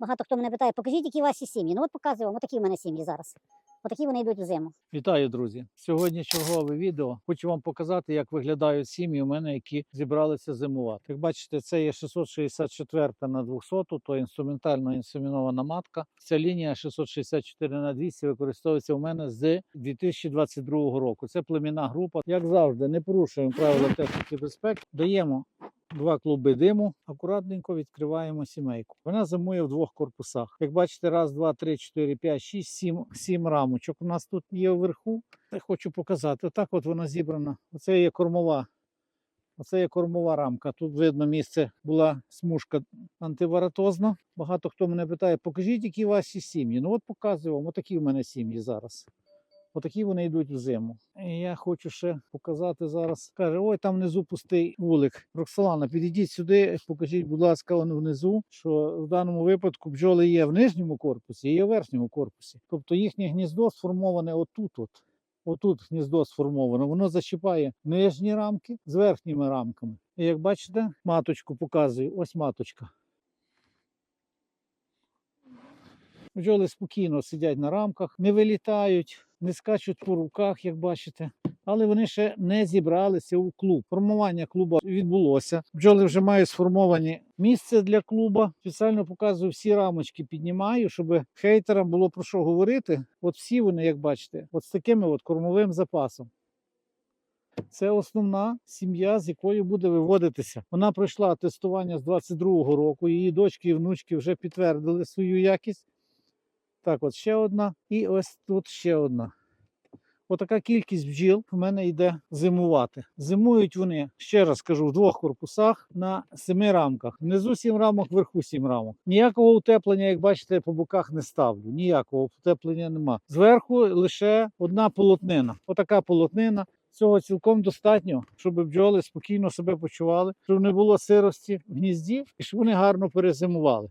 Багато хто мене питає, покажіть, які ваші сім'ї. Ну от показую вам, отакі в мене сім'ї зараз. Отакі вони йдуть в зиму. Вітаю, друзі! Сьогодні чергове відео. Хочу вам показати, як виглядають сім'ї у мене, які зібралися зимувати. Як бачите, це є 664 на 200, то інструментально інсемінована матка. Ця лінія 664 на 200 використовується у мене з 2022 року. Це племінна група. Як завжди, не порушуємо правила техніки безпеки. Даємо два клуби диму, акуратненько відкриваємо сімейку. Вона зимує в двох корпусах. Як бачите, раз, два, три, чотири, п'ять, шість, сім, сім рамочок. У нас тут є вверху. Я хочу показати. Отак от вона зібрана. Оце є кормова. Оце є кормова рамка. Тут видно місце була смужка антиваратозна. Багато хто мене питає, покажіть, які ваші сім'ї. Ну от показую вам, отакі в мене сім'ї зараз. Отакі вони йдуть в зиму. І я хочу ще показати зараз. Каже, ой, там внизу пустий вулик. Роксолана, підійдіть сюди, покажіть, будь ласка, вон внизу, що в даному випадку бджоли є в нижньому корпусі є в верхньому корпусі. Тобто їхнє гніздо сформоване отут. От. Отут гніздо сформовано, воно зачіпає нижні рамки з верхніми рамками. І як бачите, маточку показую. Ось маточка. Бджоли спокійно сидять на рамках, не вилітають, не скачуть по руках, як бачите. Але вони ще не зібралися у клуб. Формування клуба відбулося. Бджоли вже мають сформовані місце для клуба. Спеціально показую всі рамочки, піднімаю, щоб хейтерам було про що говорити. От всі вони, як бачите, от з такими от кормовим запасом. Це основна сім'я, з якою буде виводитися. Вона пройшла тестування з 22-го року. Її дочки і внучки вже підтвердили свою якість. Так, от ще одна, і ось тут ще одна. Отака кількість бджіл в мене йде зимувати. Зимують вони, ще раз кажу, в двох корпусах на семи рамках. Внизу сім рамок, вверху сім рамок. Ніякого утеплення, як бачите, по боках не ставлю. Ніякого утеплення нема. Зверху лише одна полотнина. Отака полотнина. Цього цілком достатньо, щоб бджоли спокійно себе почували, щоб не було сирості в гнізді і щоб вони гарно перезимували.